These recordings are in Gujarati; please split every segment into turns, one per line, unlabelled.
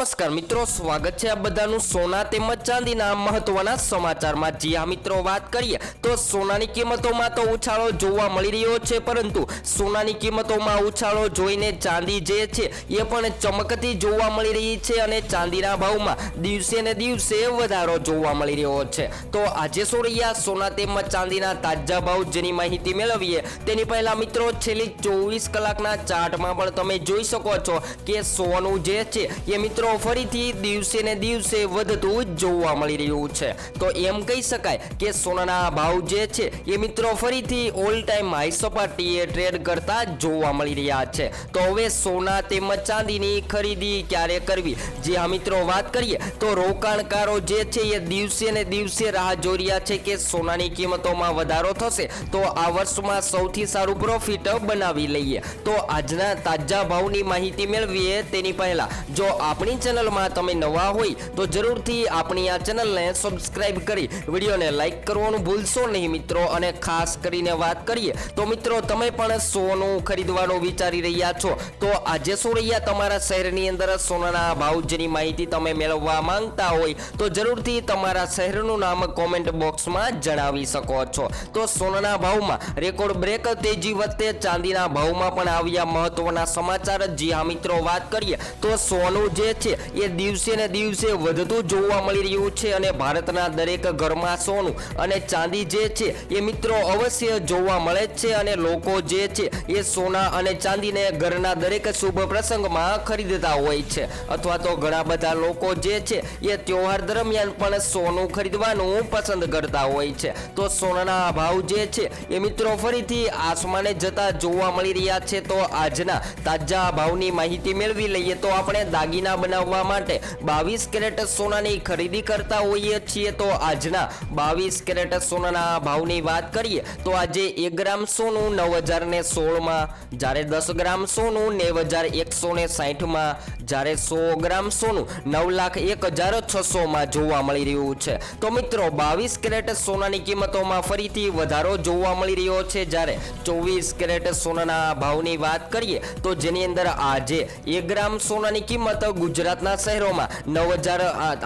નમસ્કાર મિત્રો, સ્વાગત છે આ બધાનું સોના તેમજ ચાંદીના મહત્વના સમાચારમાં. જી હા મિત્રો, વાત કરીએ તો સોનાની કિંમતોમાં તો ઉછાળો જોવા મળી રહ્યો છે, પરંતુ સોનાની કિંમતોમાં ઉછાળો જોઈને ચાંદી જે છે એ પણ ચમકતી જોવા મળી રહી છે અને ચાંદીના ભાવમાં દિવસે ને દિવસે વધારો જોવા મળી રહ્યો છે. તો આજે શું રહ્યા? સોના તેમજ ચાંદીના તાજા ભાવ જેની માહિતી મેળવીએ. તેની પહેલા મિત્રો, છેલ્લી ચોવીસ કલાકના ચાર્ટમાં પણ તમે જોઈ શકો છો કે સોનું જે છે એ મિત્રો ફરીથી દિવસે ને દિવસે વધતું જોવા મળી રહ્યું છે. તો એમ કહી શકાય કે સોનાના ભાવ જે છે, એ મિત્રો ફરીથી ઓલ ટાઈમ હાઈ સપાટીએ ટ્રેડ કરતા જોવા મળી રહ્યા છે. તો હવે સોના તેમજ ચાંદીની ખરીદી ક્યારે કરવી? જે આ મિત્રો વાત કરીએ, તો રોકાણકારો જે છે, એ દિવસે ને દિવસે રાહ જોઈ રહ્યા છે કે સોનાની કિંમતોમાં વધારો થશે. તો આ વર્ષમાં સૌથી સારું પ્રોફિટ બનાવી લઈએ. તો આજના તાજા ભાવની માહિતી મેળવીએ તેની પહેલા, જો આપણી ચેનલમાં તમે નવા હોય તો જરૂરથી આપણી આ ચેનલને સબસ્ક્રાઇબ કરી વિડીયોને લાઇક કરવાનું ભૂલશો નહીં મિત્રો. અને ખાસ કરીને વાત કરીએ તો મિત્રો તમે પણ સોનું ખરીદવાનું વિચારી રહ્યા છો. તો આજે શું રહ્યા તમારા શહેરની અંદર સોનાના ભાવ જેની માહિતી તમે મેળવવા માંગતા હોય તો જરૂરથી તમારા શહેરનું નામ કોમેન્ટ બોક્સમાં જણાવી શકો છો. તો સોનાના ભાવમાં રેકોર્ડ બ્રેક તેજી વચ્ચે ચાંદીના ભાવમાં પણ આવ્યા મહત્વના સમાચાર. જી હા મિત્રો, વાત કરીએ તો સોનું જે છે એ દિવસે ને દિવસે વધતું જોવા મળી રહ્યું છે અને ભારતના દરેક ઘરમાં સોનું અને ચાંદી જે છે, એ મિત્રો અવશ્ય જોવા મળે છે અને લોકો જે છે, એ સોના અને ચાંદીને ઘરના દરેક શુભ પ્રસંગમાં ખરીદતા હોય છે. અથવા તો ઘણા બધા લોકો જે છે, એ તહેવાર દરમિયાન પણ સોનું ખરીદવાનું પસંદ કરતા હોય છે. તો સોનાના ભાવ જે છે, એ મિત્રો ફરીથી આસમાને જતા જોવા મળી રહ્યા છે. તો આજના તાજા ભાવની માહિતી મેળવી લઈએ તો આપણે દાગીના બનાવવા માટે બાવીસ કેરેટ સોનાની ખરીદી કરતા હોઈએ છીએ. તો આજના બાવીસ કેરેટ સોનાના ભાવની વાત કરીએ, તો આજે એક ગ્રામ સોનું નવ હજાર ને સોળમાં, જ્યારે દસ ગ્રામ સોનું નેવ હજાર એકસો ને સાહીઠમાં જ્યારે સો ગ્રામ સોનું નવ લાખ એક હજાર છસોમાં જોવા મળી રહ્યું છે. તો મિત્રો, બાવીસ કેરેટ સોનાની કિંમતોમાં ફરીથી વધારો જોવા મળી રહ્યો છે. જ્યારે ચોવીસ કેરેટ સોનાના ભાવની વાત કરીએ, તો જેની અંદર આજે એક ગ્રામ સોનાની કિંમત ગુજરાતના શહેરોમાં નવ હજાર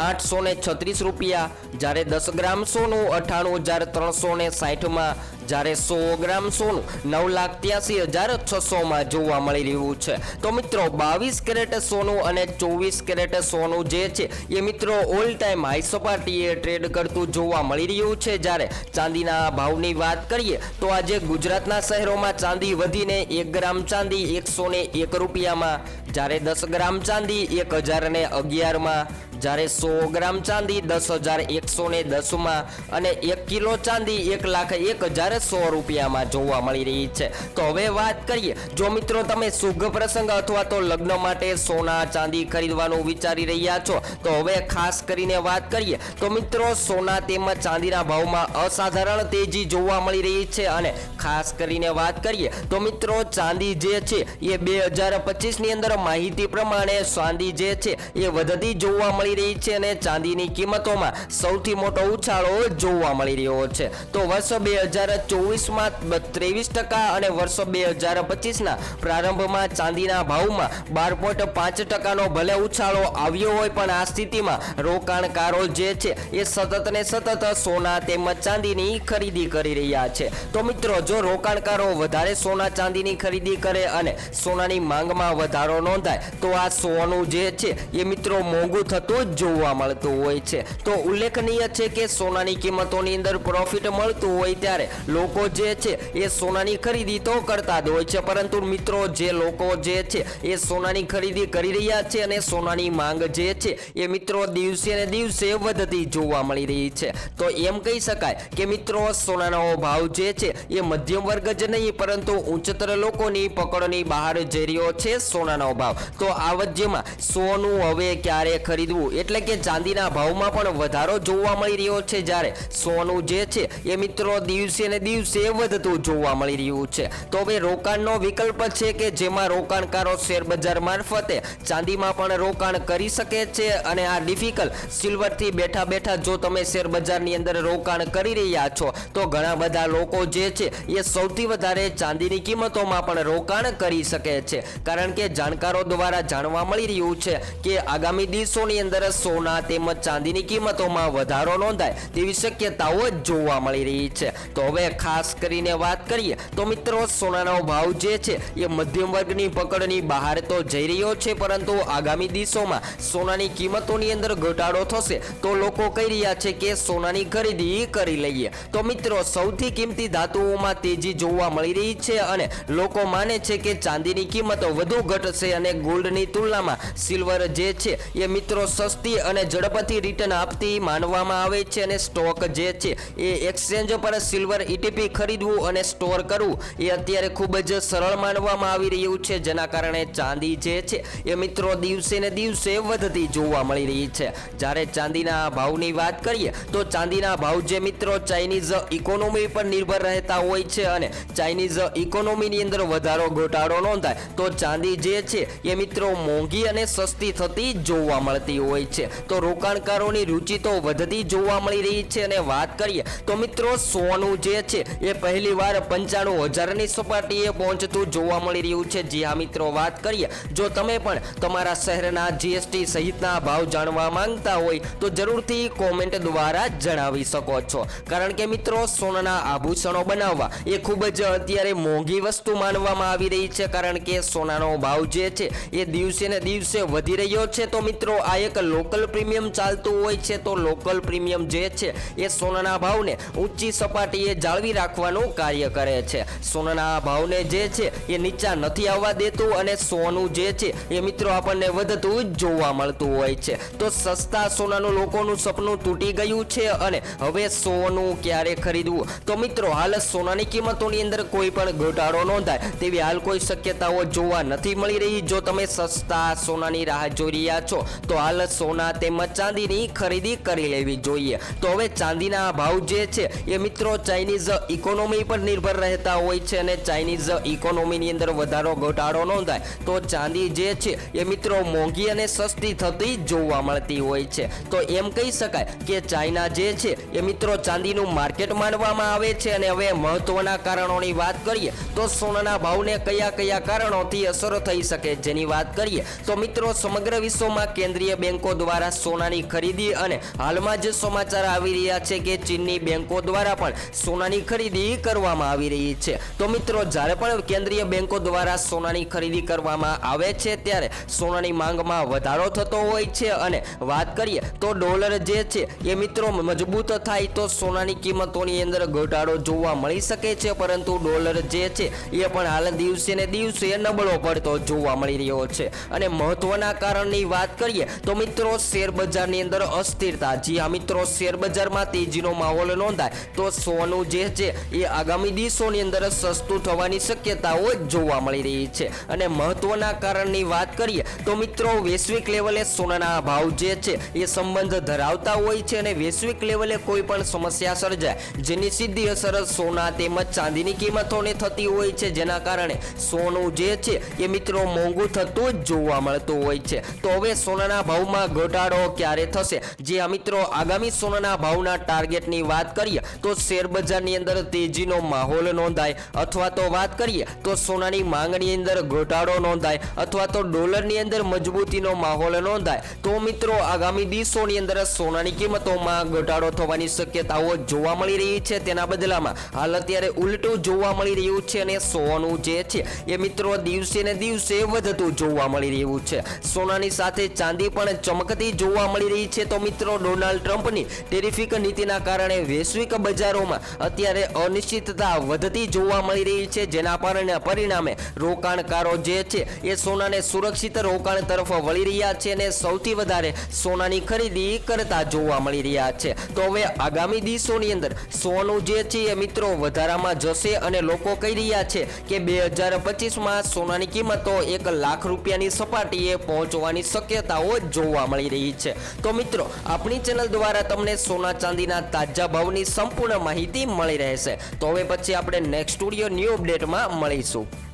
આઠસો ને છત્રીસ રૂપિયા, જ્યારે દસ ગ્રામ સોનું અઠ્ઠાણું હજાર ત્રણસો ને સાહીઠમાં જ્યારે સો ગ્રામ સોનું નવ લાખ ત્યાસી હજાર છસોમાં જોવા મળી રહ્યું છે. તો મિત્રો, બાવીસ કેરેટ સોનું અને ચોવીસ કેરેટ સોનું જે છે એ મિત્રો ઓલ ટાઈમ હાઈ સપાટીએ ટ્રેડ કરતું જોવા મળી રહ્યું છે. જ્યારે ચાંદીના ભાવની વાત કરીએ તો આજે ગુજરાતના શહેરોમાં ચાંદી વધીને એક ગ્રામ ચાંદી એકસો એક રૂપિયામાં, જ્યારે દસ ગ્રામ ચાંદી એક હજાર અગિયારમાં જ્યારે સો ગ્રામ ચાંદી, દસ હજાર એકસો ને દસમાં અને એક કિલો ચાંદી, એક લાખ એક હજાર સો રૂપિયામાં જોવા મળી રહી છે. તો હવે વાત કરીએ, જો મિત્રો તમે શુભ પ્રસંગ અથવા તો લગ્ન માટે સોના ચાંદી ખરીદવાનું વિચારી રહ્યા છો, તો હવે ખાસ કરીને વાત કરીએ, તો મિત્રો સોના તેમજ ચાંદીના ભાવમાં અસાધારણ તેજી જોવા મળી રહી છે અને ખાસ કરીને વાત કરીએ, તો મિત્રો ચાંદી જે છે એ બે હજાર પચીસની અંદર માહિતી પ્રમાણે ચાંદી જે છે એ વધતી જોવા મળી રહી છે અને ચાંદીની કિંમતોમાં સૌથી મોટો ઉછાળો જોવા મળી રહ્યો છે. તો વર્ષ બે હજાર ચોવીસમાં ત્રેવીસ ટકા અને વર્ષ બે હજાર પચીસના પ્રારંભમાં ચાંદીના ભાવમાં બાર પોઈન્ટ પાંચ ટકાનો ભલે ઉછાળો આવ્યો હોય પણ આ સ્થિતિમાં રોકાણકારો જે છે એ સતત ને સતત સોના તેમજ ચાંદીની ખરીદી કરી રહ્યા છે. તો મિત્રો, જો રોકાણકારો વધારે સોના ચાંદીની ખરીદી કરે અને સોનાની માંગમાં વધારો નોંધાય, તો આ સોનું જે છે એ મિત્રો મોંઘું થતું જ જોવા મળતું હોય છે. તો ઉલ્લેખનીય છે કે સોનાની કિંમતોની અંદર પ્રોફિટ મળતું હોય ત્યારે લોકો જે છે એ સોનાની ખરીદી તો કરતા જ હોય છે. પરંતુ મિત્રો, જે લોકો જે છે એ સોનાની ખરીદી કરી રહ્યા છે અને સોનાની માંગ જે છે એ મિત્રો દિવસે ને દિવસે વધતી જોવા મળી રહી છે. તો એમ કહી શકાય કે મિત્રો, સોનાનો ભાવ જે છે એ મધ્યમ વર્ગ જ નહીં, પરંતુ ઉચ્ચતર લોકોની પકડની બહાર જઈ રહ્યો છે સોનાનો ભાવ. તો આ વચ્ચેમાં સોનું હવે ક્યારે ખરીદવું એટલે કે ચાંદીના ભાવમાં પણ વધારો જોવા મળી રહ્યો છે જ્યારે સોનું જે છે એ મિત્રો દિવસે ને દિવસે વધતું જોવા મળી રહ્યું છે. તો હવે રોકાણનો વિકલ્પ છે કે જેમાં રોકાણકારો શેરબજાર મારફતે ચાંદીમાં પણ રોકાણ કરી શકે છે અને આ ડિફિકલ્ટ સિલ્વરથી બેઠા બેઠા જો તમે શેરબજારની અંદર રોકાણ કરી રહ્યા છો, તો ઘણા બધા લોકો જે છે એ સૌથી વધારે ચાંદીની કિંમતોમાં પણ રોકાણ કરી શકે છે. કારણ કે જાણકારો દ્વારા જાણવા મળી રહ્યું છે કે આગામી દિવસોની અંદર સોના તેમજ ચાંદીની કિંમતોમાં વધારો નોંધાય તેવી શક્યતાઓ જોવા મળી રહી છે. તો હવે ખાસ કરીને વાત કરીએ તો મિત્રો, સોનાનો ભાવ જે છે એ મધ્યમ વર્ગની પકડની બહાર તો જઈ રહ્યો છે, પરંતુ આગામી દિવસોમાં સોનાની કિંમતોની અંદર ઘટાડો થશે તો લોકો કહી રહ્યા છે કે સોનાની ખરીદી કરી લઈએ. તો મિત્રો, સૌથી કિંમતી ધાતુઓમાં તેજી જોવા મળી રહી છે અને લોકો માને છે કે ચાંદીની કિંમતો વધુ ઘટશે અને ગોલ્ડની તુલનામાં સિલ્વર જે છે એ મિત્રો સસ્તી અને ઝડપથી રિટર્ન આપતી માનવામાં આવે છે અને સ્ટોક જે છે એ એક્સચેન્જ પર સિલ્વર ઇટીપી ખરીદવું અને સ્ટોર કરવું એ અત્યારે ખૂબ જ સરળ માનવામાં આવી રહ્યું છે. જેના કારણે ચાંદી જે છે એ મિત્રો દિવસે ને દિવસે વધતી જોવા મળી રહી છે. જ્યારે ચાંદીના ભાવની વાત કરીએ તો ચાંદીના ભાવ જે મિત્રો ચાઇનીઝ ઇકોનોમી પર નિર્ભર રહેતા હોય છે અને ચાઇનીઝ ઇકોનોમીની અંદર વધારો ઘટાડો નોંધાય તો ચાંદી જે છે એ મિત્રો મોંઘી અને સસ્તી થતી જોવા મળતી હોય છે. તો રોકાણકારોની રુચિ તો વધતી જોવા મળી રહી છે અને વાત કરીએ તો મિત્રો સોનું જે છે એ પહેલી વાર પંચાણું હજારની સપાટીએ પહોંચતું જોવા મળી રહ્યું છે. જી હા મિત્રો, વાત કરીએ. જો તમે પણ તમારા શહેરના જીએસટી સહિતના ભાવ જાણવા માંગતા હોય તો જરૂરથી કોમેન્ટ દ્વારા જણાવી શકો છો. કારણ કે મિત્રો, સોનાના આભૂષણો બનાવવા એ ખૂબ જ અત્યારે મોંઘી વસ્તુ માનવામાં આવી રહી છે. કારણ કે સોનાનો ભાવ જે છે એ દિવસે ને દિવસે વધી રહ્યો છે. તો મિત્રો, આ એક લોકલ પ્રીમિયમ ચાલતું હોય છે તો લોકલ પ્રીમિયમ જે છે એ સોનાના ભાવને ઊંચી સપાટીએ જાળવી રાખવાનું કાર્ય કરે છે. સોનાના ભાવને જે છે એ નીચા નથી આવવા દેતું અને સોનું જે છે એ મિત્રો આપણને વધતું જ જોવા મળતું હોય છે. તો સસ્તા સોનાનું લોકોનું સપનું તૂટી ગયું છે અને હવે સોનું ક્યારે ખરીદવું? તો મિત્રો, હાલ સોનાની કિંમતોની અંદર કોઈ પણ ઘટાડો નોંધાય તેવી હાલ કોઈ શક્યતાઓ જોવા નથી મળી રહી. જો તમે સસ્તા સોનાની રાહ જોઈ રહ્યા છો, તો હાલ સોના તેમજ ચાંદીની ખરીદી કરી લેવી જોઈએ. તો હવે ચાંદીના ભાવ જે છે, એ મિત્રો ચાઇનીઝ ઇકોનોમી પર નિર્ભર રહેતા હોય છે અને ચાઇનીઝ ઇકોનોમીની અંદર વધારો ઘટાડો નોંધાય, તો ચાંદી જે છે, એ મિત્રો મોંઘી અને સસ્તી થતી જોવા મળતી હોય છે. તો એમ કહી શકાય કે ચાઇના જે છે એ મિત્રો, ચાંદીનું માર્કેટ માનવામાં આવે છે અને હવે મહત્વના કારણોની વાત કરીએ તો સોનાના ભાવને કયા કયા કારણોથી અસર થઈ શકે જેની વાત કરીએ તો મિત્રો, સમગ્ર વિશ્વમાં કેન્દ્રીય બેંકો દ્વારા સોનાની ખરીદી અને હાલમાં જ સમાચાર આવી રહ્યા છે કે ચીનની બેંકો દ્વારા પણ સોનાની ખરીદી કરવામાં આવી રહી છે. તો મિત્રો, જ્યારે પણ કેન્દ્રીય બેંકો દ્વારા સોનાની ખરીદી કરવામાં આવે છે, ત્યારે સોનાની માંગમાં વધારો થતો હોય છે અને વાત કરીએ તો ડોલર જે છે એ મિત્રો મજબૂત થાય તો સોનાની કિંમતોની અંદર ઘટાડો જોવા મળી શકે છે, પરંતુ ડોલર જે છે, એ પણ હાલ દિવસે ને દિવસે નબળો પડતો જોવા મળી રહ્યો છે. અને મહત્વના કારણની વાત કરીએ, તો મિત્રો, શેર બજારની અંદર અસ્થિરતા. જી હા, મિત્રો, શેર બજારમાં તેજીનો માહોલ નોંધાય, તો સોનું જે છે, એ આગામી દિવસોની અંદર સસ્તું થવાની શક્યતાઓ જોવા મળી રહી છે. અને મહત્વના કારણની વાત કરીએ, તો મિત્રો, વૈશ્વિક લેવલે સોનાના ભાવ જે છે, એ સંબંધ ધરાવતા હોય છે અને વૈશ્વિક લેવલે કોઈ પણ સમસ્યા સર્જાય, જેની સીધી અસર સોના તેમજ ચાંદીની કિંમતોને થતી હોય છે. જેના કારણે સોનું જે છે એ મિત્રો મોંઘું થતું જ જોવા મળતું હોય છે. તો હવે સોનાના ભાવમાં ઘટાડો ક્યારે થશે? જે મિત્રો આગામી સોનાના ભાવના ટાર્ગેટની વાત કરીએ, તો શેર બજારની અંદર તેજીનો માહોલ નોંધાય. અથવા તો વાત કરીએ, તો સોનાની માંગણી અંદર ઘટાડો નોંધાય. અથવા તો ડોલરની અંદર મજબૂતીનો માહોલ નોંધાય. તો મિત્રો આગામી દિવસોની અંદર સોનાની કિંમતોમાં ઘટાડો થવાની શક્યતાઓ જોવા મળી રહી છે તેના બદલામાં. હાલ અત્યારે ઉલટું જોવા મળી રહ્યું છે અને સોનું જે છે એ મિત્રો દિવસે ને દિવસે વધતું જોવા મળી રહ્યું છે. સોનાની સાથે ચાંદી પણ ચમકતી જોવા મળી રહી છે. તો મિત્રો, ડોનાલ્ડ ટ્રમ્પની ટેરિફિક નીતિના કારણે વૈશ્વિક બજારોમાં અત્યારે અનિશ્ચિતતા વધતી જોવા મળી રહી છે, જેના કારણે પરિણામે રોકાણકારો જે છે એ સોનાને સુરક્ષિત રોકાણ તરફ વળી રહ્યા છે અને સૌથી વધારે સોનાની ખરીદી કરતા જોવા મળી રહ્યા છે. તો હવે આગામી દિવસોની અંદર સોનું જે છે એ મિત્રો વધારામાં જશે અને લોકો કહી રહ્યા છે કે બે હજાર પચીસમાં સોનાની કિંમતો એક લાખ રૂપિયાની સપાટીએ પહોંચવાની શક્યતાઓ જોવા મળી રહી છે. તો મિત્રો, આપણી ચેનલ દ્વારા તમને સોના ચાંદીના તાજા ભાવની સંપૂર્ણ માહિતી મળી રહેશે. તો હવે પછી આપણે નેક્સ્ટ સ્ટુડિયો ન્યૂ અપડેટમાં મળીશું.